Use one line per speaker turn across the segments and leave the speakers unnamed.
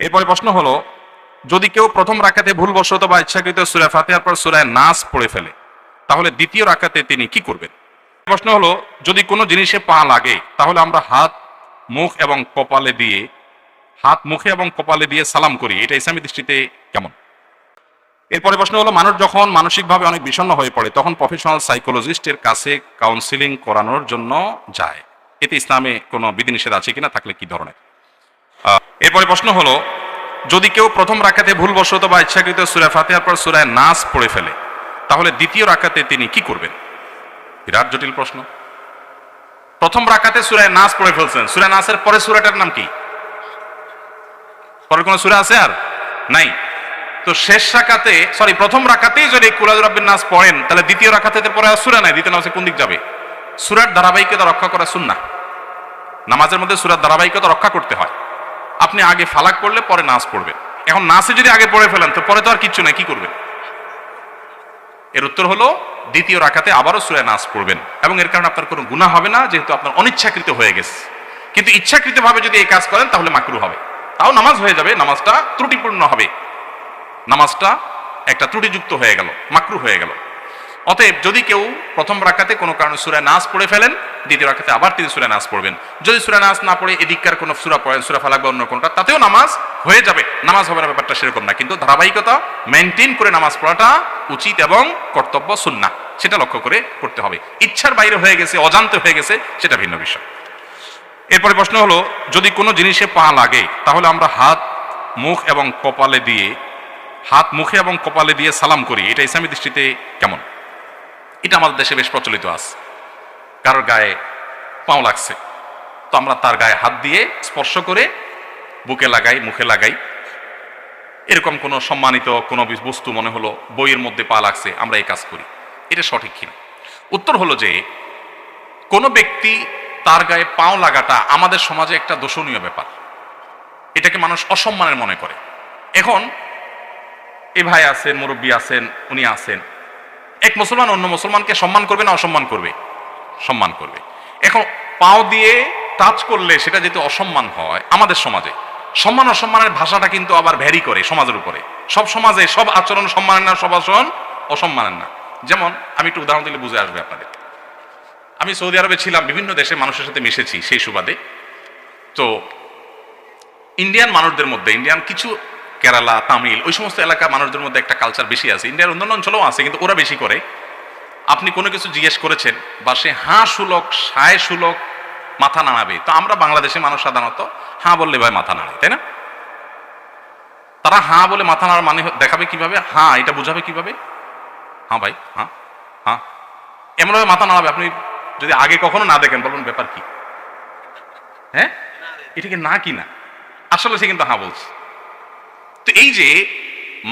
এরপরে প্রশ্ন হলো, যদি কেউ প্রথম রাখাতে ভুলবশত বা ইচ্ছাকৃত সুরা ফাতিহার পর সুরায় নাচ পড়ে ফেলে, তাহলে দ্বিতীয় রাখাতে তিনি কি করবেন? প্রশ্ন হলো, যদি কোনো জিনিসে পা লাগে, তাহলে আমরা হাত, মুখ এবং কপালে দিয়ে, হাত, মুখে এবং কপালে দিয়ে সালাম করি। এটা ইসলামী দৃষ্টিতে কেমন? এরপরে প্রশ্ন হলো, মানুষ যখন মানসিকভাবে অনেক বিষণ্ণ হয়ে পড়ে, তখন প্রফেশনাল সাইকোলজিস্টের কাছে কাউন্সিলিং করানোর জন্য যায়। এতে ইসলামে কোনো বিধিনিষেধ আছে কিনা, থাকলে কি ধরনের? এরপরে প্রশ্ন হলো, যদি কেউ প্রথম রাখাতে ভুলবশত বা ইচ্ছাকৃত সুরা ফাতিহার পর সুরায় নাচ পড়ে ফেলে, তাহলে দ্বিতীয় রাখাতে তিনি কি করবেন? বিরাট জটিল প্রশ্ন। প্রথম রাখাতে সুরায় নাচ পড়ে ফেলছেন। সুরায় নাচের পরে সুরাটার নাম কি? পরে কোনো সুরা আছে আর? নাই। তো শেষ রাকাতে সরি প্রথম রাকাতেই যদি কুলাজুর রব্বিন নাস পড়েন, তাহলে দ্বিতীয় রাখাতে পরে আর সুরা নাই, দ্বিতীয় নামাজে কোন দিক যাবে? সুরার ধারাবাহিকতা রক্ষা করা সুন্না নামাজের মধ্যে সুরার ধারাবাহিকতা রক্ষা করতে হয়। আপনি আগে ফালাক পড়লে পরে নাচ পড়বেন এখন নাচে যদি আগে পড়ে ফেলেন, তো পরে তো আর কিচ্ছু নাই, কি করবেন? এর উত্তর হলো, দ্বিতীয় রাখাতে আবারও সুরায় নাচ পড়বেন। এবং এর কারণে আপনার কোনো গুণা হবে না, যেহেতু আপনার অনিচ্ছাকৃত হয়ে গেছে। কিন্তু ইচ্ছাকৃতভাবে যদি এই কাজ করেন, তাহলে মাকরু হবে। তাও নামাজ হয়ে যাবে, নামাজটা ত্রুটিপূর্ণ হবে। নামাজটা একটা ত্রুটিযুক্ত হয়ে গেল, মাকরু হয়ে গেল। অতএব যদি কেউ প্রথম রাখাতে কোনো কারণে সুরায় নাচ পড়ে ফেলেন দ্বিতীয় রাখাতে আবার তিনি সুরায় নাচ পড়বেন। যদি সুরায় নাচ না পড়ে এদিককার কোনো সুরা পড়েন, সুরা ফালাক বা অন্য কোনটা, তাতেও নামাজ হয়ে যাবে। নামাজ হবে না, ব্যাপারটা সেরকম না। কিন্তু ধারাবাহিকতা মেনটেন করে নামাজ পড়াটা উচিত এবং কর্তব্য সুন্না সেটা লক্ষ্য করে করতে হবে। ইচ্ছার বাইরে হয়ে গেছে, অজান্তে হয়ে গেছে, সেটা ভিন্ন বিষয়। এরপরে প্রশ্ন হলো, যদি কোনো জিনিসে পা লাগে, তাহলে আমরা হাত, মুখ এবং কপালে দিয়ে, হাত, মুখে এবং কপালে দিয়ে সালাম করি। এটা ইসলামী দৃষ্টিতে কেমন? এটা আমাদের দেশে বেশ প্রচলিত আছে। কারোর গায়ে পাও লাগছে। তো আমরা তার গায়ে হাত দিয়ে স্পর্শ করে বুকে লাগাই, মুখে লাগাই। এরকম কোনো সম্মানিত, কোনো বস্তু মনে হলো বইয়ের মধ্যে পা লাগছে, আমরা এই কাজ করি। এটা সঠিক কিনা? উত্তর হলো যে, কোনো ব্যক্তি তার গায়ে পাও লাগাটা আমাদের সমাজে একটা দোষণীয় ব্যাপার। এটাকে মানুষ অসম্মানের মনে করে। এখন এ ভাই আছেন, মুরব্বী আছেন, উনি আছেন। এক মুসলমান অন্য মুসলমানকে সম্মান করবে না অসম্মান করবে? সম্মান করবে। এখন পাও দিয়ে টাচ করলে সেটা যেহেতু অসম্মান হয় আমাদের সমাজে, সম্মান অসম্মানের ভাষাটা কিন্তু আবার ভ্যারি করে সমাজের উপরে। সব সমাজে সব আচরণ সম্মানের না, সব আচরণ অসম্মানের না। যেমন আমি একটু উদাহরণ দিলে বুঝে আসবে আপনাদের। আমি সৌদি আরবে ছিলাম, বিভিন্ন দেশের মানুষের সাথে মিশেছি সেই সুবাদে। তো ইন্ডিয়ান মানুষদের মধ্যে, ইন্ডিয়ান কিছু কেরালা, তামিল, ওই সমস্ত এলাকা মানুষদের মধ্যে একটা কালচার বেশি আছে। ইন্ডিয়ার অন্যান্য অঞ্চলেও আছে, কিন্তু ওরা বেশি করে। আপনি কোনো কিছু জিজ্ঞেস করেছেন, বা সে হাঁ সুলক, সায় সুলক, মাথা নাড়াবে। তো আমরা বাংলাদেশের মানুষ সাধারণত হাঁ বললে ভাই মাথা নাড়ে, তাই না? তারা হাঁ বলে মাথা নাড়ার মানে দেখাবে কীভাবে? হাঁ, এটা বুঝাবে কীভাবে? হ্যাঁ ভাই হ্যাঁ হ্যাঁ এমনভাবে মাথা নাড়াবে, আপনি যদি আগে কখনো না দেখেন বলুন ব্যাপার কি? হ্যাঁ? এটা কি না কি না? আসলে সে কিন্তু হাঁ বলছে। তো এই যে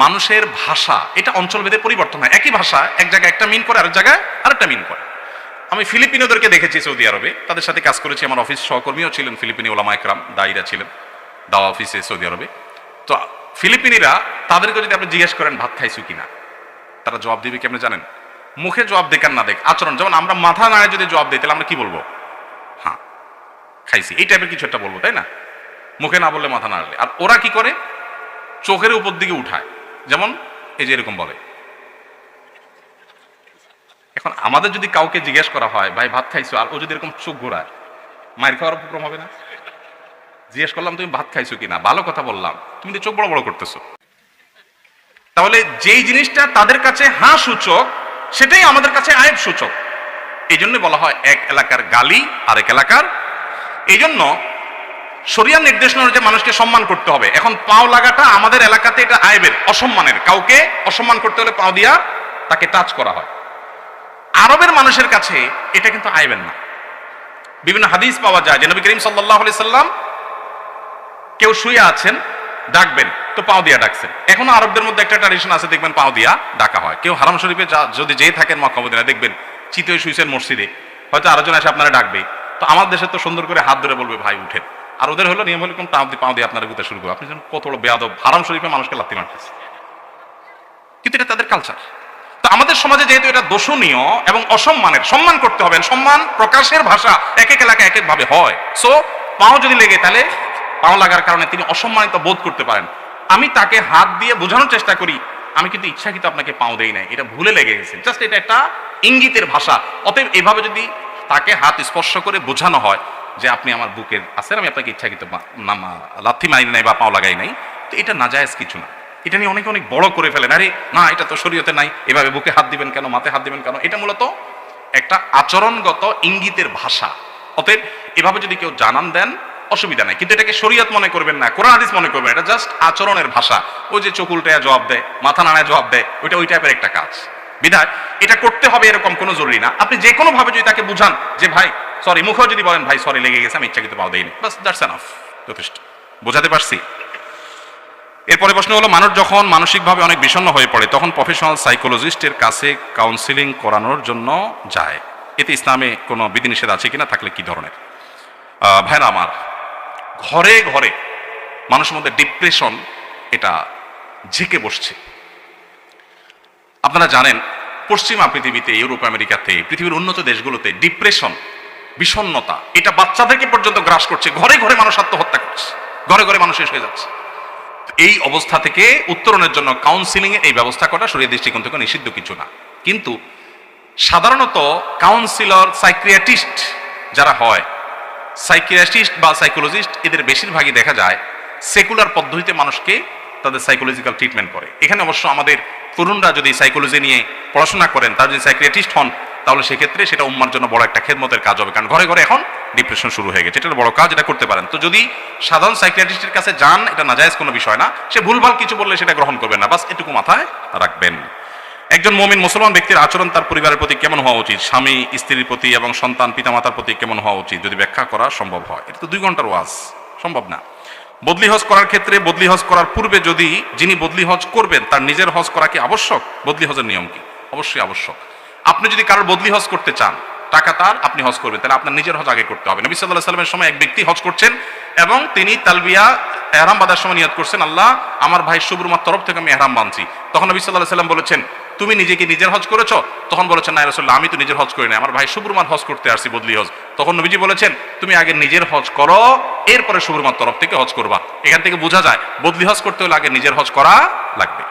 মানুষের ভাষা, এটা অঞ্চলভেদে পরিবর্তন হয়। একই ভাষা, এক জায়গায় একটা মিন করে, আরেক জায়গায় আরেকটা মিন করে। আমি ফিলিপিনোদেরকে দেখেছি সৌদি আরবে। তাদের সাথে কাজ করেছি। আমার অফিস সহকর্মীও ছিলেন, ফিলিপিনি ওলামা একরাম, দায়ীরা ছিলেন দাওয়া অফিসে সৌদি আরবে। তো ফিলিপিনিরা তাদেরকে যদি আপনি জিজ্ঞেস করেন, ভাত খাইছো কিনা তারা জবাব দিবে কেমনে জানেন? মুখে জবাব দেখান না দেখ, আচরণ। যেমন আমরা মাথা নাড়ে যদি জবাব দিই, তাহলে আমরা কি বলব? হ্যাঁ খাইছি। এই টাইপের কিছু একটা বলব, তাই না? মুখে না বললে মাথা নাড়লে। আর ওরা কি করে? চোখের উপর দিকে উঠায়। যেমন এই যে এরকম বলে। এখন আমাদের যদি কাউকে জিজ্ঞেস করা হয়, ভাই, ভাত খাইছো? আর ও যদি এরকম চোখ ঘোরায়, মায়ের খাওয়ার উপক্রম হবে না? জিজ্ঞেস করলাম, তুমি ভাত খাইছো কিনা? ভালো কথা বললাম, তুমি তো চোখ বড় বড় করতেছো। তাহলে যেই জিনিসটা তাদের কাছে হাঁ সূচক সেটাই আমাদের কাছে আয়েব সূচক এই জন্য বলা হয়, এক এলাকার গালি আর এক এলাকার। এই জন্য শরিয়ার নির্দেশনা অনুযায়ী মানুষকে সম্মান করতে হবে। এখন পাও লাগাটা আমাদের এলাকাতে এটা আইবের অসম্মানের। কাউকে অসম্মান করতে হলে পাও দিয়া তাকে টাচ করা হয়। আরবের মানুষের কাছে এটা কিন্তু আইবেন না। বিভিন্ন হাদিস পাওয়া যায় যে নবী করিম সাল্লাহ সাল্লাম কেউ শুয়ে আছেন, ডাকবেন, তো পাও দিয়া ডাকছেন। এখন আরবদের মধ্যে একটা ট্র্যাডিশন আছে, দেখবেন পাও দিয়া ডাকা হয়। কেউ হারাম শরীফে যদি যেয়ে থাকেন মক্কামদিনা দেখবেন চিতে শুয়েছেন মসজিদে। হয়তো আরেকজন এসে আপনারা ডাকবে তো আমার দেশে তো সুন্দর করে হাত ধরে বলবে, ভাই, উঠেন। আর ওদের হলো নিয়ম হলো কোন পাও দিয়ে পাও দিয়ে আপনারা গুতে শুরু করবে আপনি যেন কত বড় বেয়াদব, হারাম শরীফে মানুষকে লাত্তি মারতেছে কিন্তু এটা তাদের কালচার তো আমাদের সমাজে যেহেতু এটা দোষণীয় এবং অসম্মানের, সম্মান করতে হবে। সম্মান প্রকাশের ভাষা এক এক এলাকায় এক এক ভাবে হয়। সো পাও যদি লেগে, তাহলে পাও লাগার কারণে তিনি অসম্মানিত বোধ করতে পারেন। আমি তাকে হাত দিয়ে বোঝানোর চেষ্টা করি, আমি কিন্তু ইচ্ছাকৃত আপনাকে পাও দেই নাই। এটা ভুলে লেগে গেছে। জাস্ট এটা একটা ইঙ্গিতের ভাষা। অতএব এভাবে যদি তাকে হাত স্পর্শ করে বোঝানো হয় যে আপনি আমার বুকের আছেন, আমি আপনাকে ইচ্ছাকৃত লাথি মারি নাই বা পাও লাগাই নাই। তো এটা না যায় কিছু না। এটা নিয়ে অনেকে অনেক বড় করে ফেলেন। আরে, না, এটা তো শরীয়তে নাই। এভাবে বুকে হাত দিবেন কেন মাথায় হাত দিবেন কেন? এটা মূলত একটা আচরণগত ইঙ্গিতের ভাষা। অতএব এভাবে যদি কেউ জানান দেন, অসুবিধা নাই। কিন্তু এটাকে শরীয়ত মনে করবেন না, কোরআন, হাদিস মনে করবেন এটা জাস্ট আচরণের ভাষা। ওই যে চকুলটায় জবাব দেয়, মাথা নাড়ায় জবাব দেয়, ওইটা ওই টাইপের একটা কাজ। বিধায় এটা করতে হবে এরকম কোনো জরুরি না। আপনি যে কোনো ভাবে যদি তাকে বুঝান যে, ভাই সরি মুখেও যদি বলেন, ভাই সরি লেগে গেছে, আমি ইচ্ছাকৃত পাও দেইনি। বাস দ্যাটস এনাফ যথেষ্ট। বোঝাতে পারছি? এরপরে প্রশ্ন হলো, মানুষ যখন মানসিকভাবে অনেক বিষণ্ণ হয়ে পড়ে, তখন প্রফেশনাল সাইকোলজিস্টের কাছে কাউন্সিলিং করানোর জন্য যায়। এতে ইসলামে কোনো বিধিনিষেধ আছে কিনা, থাকলে কি ধরনের? ভাইরা আমার, ঘরে ঘরে মানুষের মধ্যে ডিপ্রেশন এটা ঝেঁকে বসছে। আপনারা জানেন, পশ্চিমা পৃথিবীতে, ইউরোপ, আমেরিকাতে, পৃথিবীর উন্নত দেশগুলোতে ডিপ্রেশন বিষণ্ণতা, এটা বাচ্চাদেরকে পর্যন্ত গ্রাস করছে। ঘরে ঘরে মানুষ আত্মহত্যা করছে। ঘরে ঘরে মানুষ শেষ হয়ে যাচ্ছে। এই অবস্থা থেকে উত্তরণের জন্য কাউন্সিলিং এর এই ব্যবস্থা করা শরীর দৃষ্টিকোণ থেকে নিষিদ্ধ কিছু না। কিন্তু সাধারণত কাউন্সিলর সাইক্রিয়াটিস্ট যারা হয় সাইক্রিয়াটিস্ট বা সাইকোলজিস্ট এদের বেশিরভাগই দেখা যায় সেকুলার পদ্ধতিতে মানুষকে তাদের সাইকোলজিক্যাল ট্রিটমেন্ট করে। এখানে অবশ্য আমাদের তরুণরা যদি সাইকোলজি নিয়ে পড়াশোনা করেন, তারা যদি সাইকিয়াট্রিস্ট হন, তাহলে সেক্ষেত্রে সেটা উম্মার জন্য বড় একটা খেদমতের কাজ হবে। কারণ ঘরে ঘরে এখন ডিপ্রেশন শুরু হয়ে গেছে। এটা বড় কাজ, এটা করতে পারেন। তো যদি সাধারণ সাইকিয়াট্রিস্টের কাছে যান, এটা নাজায়েজ কোনো বিষয় না। সে ভুলভাল কিছু বললে সেটা গ্রহণ করবেন না। বাস এটুকু মাথায় রাখবেন। একজন মমিন মুসলমান ব্যক্তির আচরণ তার পরিবারের প্রতি কেমন হওয়া উচিত? স্বামী, স্ত্রীর প্রতি এবং সন্তান, পিতামাতার প্রতি কেমন হওয়া উচিত? যদি ব্যাখ্যা করা সম্ভব হয়। এটা তো দুই ঘণ্টার ওয়াজ। সম্ভব না। বদলি হজ করার ক্ষেত্রে বদলি হজ করার পূর্বে যদি যিনি বদলি হজ করবেন, তার নিজের হজ করা কি আবশ্যক? বদলি হজের নিয়ম কি? অবশ্যই আবশ্যক। আপনি যদি কারোর বদলি হজ করতে চান, টাকা তার, আপনি হজ করবেন। তাহলে আপনার নিজের হজ আগে করতে হবে। নবী সাল্লাহ সাল্লামের সময় এক ব্যক্তি হজ করছেন এবং তিনি তালবিয়া, এহরাম বাঁধার সময় নিয়ত করছেন, আল্লাহ, আমার ভাই শুভরুমার তরফ থেকে আমি এহরাম বাঁধছি। তখন নবী সাল্লাহ সাল্লাম বলেছেন তুমি নিজেকে নিজের হজ করেছ? তখন বলেছেন, না রসল্লাহ আমি তো নিজের হজ করি না আমার ভাই সুবরমান হজ করতে আসছি, বদলি হজ। তখন নবীজি বলেছেন, তুমি আগে নিজের হজ করো, এরপরে শুভরুমার তরফ থেকে হজ করবা। এখান থেকে বোঝা যায়, বদলি হজ করতে হলে আগে নিজের হজ করা লাগবে।